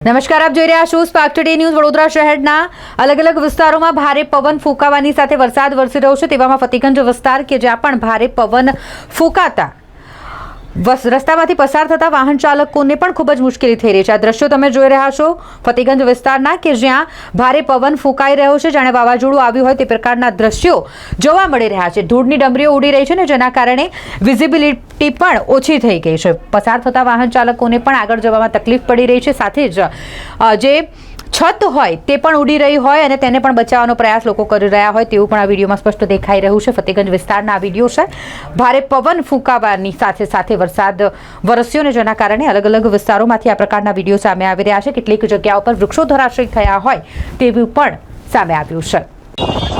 નમસ્કાર, આપ જોઈ રહ્યા છો સ્પાર્ક ટુડે ન્યૂઝ વડોદરા શહેરના અલગ અલગ વિસ્તારોમાં ભારે પવન ફૂંકાવાની સાથે વરસાદ વરસી રહ્યો છે. તેવામાં ફતિગંજ વિસ્તાર કે જ્યાં પણ ભારે પવન ફૂંકાતા રસ્તામાંથી પસાર થતા વાહન ચાલકોને પણ ખૂબ જ મુશ્કેલી થઈ રહી છે. આ દ્રશ્યો તમે જોઈ રહ્યા છો ફતેગંજ વિસ્તારના કે જ્યાં ભારે પવન ફૂંકાઈ રહ્યો છે, જાણે વાવાઝોડું આવ્યું હોય તે પ્રકારના દ્રશ્યો જોવા મળી રહ્યા છે. ધૂળની ડમરીઓ ઉડી રહી છે ને જેના કારણે વિઝિબિલિટી પણ ઓછી થઈ ગઈ છે. પસાર થતા વાહન ચાલકોને પણ આગળ જવામાં તકલીફ પડી રહી છે. સાથે જ જે છત હોય તે પણ ઉડી રહી હોય અને તેને પણ બચાવવાનો પ્રયાસ લોકો કરી રહ્યા હોય તેવું પણ આ વિડીયોમાં સ્પષ્ટ દેખાઈ રહ્યું છે. ફતેગંજ વિસ્તારના આ વીડિયો છે. ભારે પવન ફૂંકાવાની સાથે સાથે વરસાદ વરસ્યો ને જેના કારણે અલગ અલગ વિસ્તારોમાંથી આ પ્રકારના વીડિયો સામે આવી રહ્યા છે. કેટલીક જગ્યાઓ પર વૃક્ષો ધરાશયી થયા હોય તેવું પણ સામે આવ્યું છે.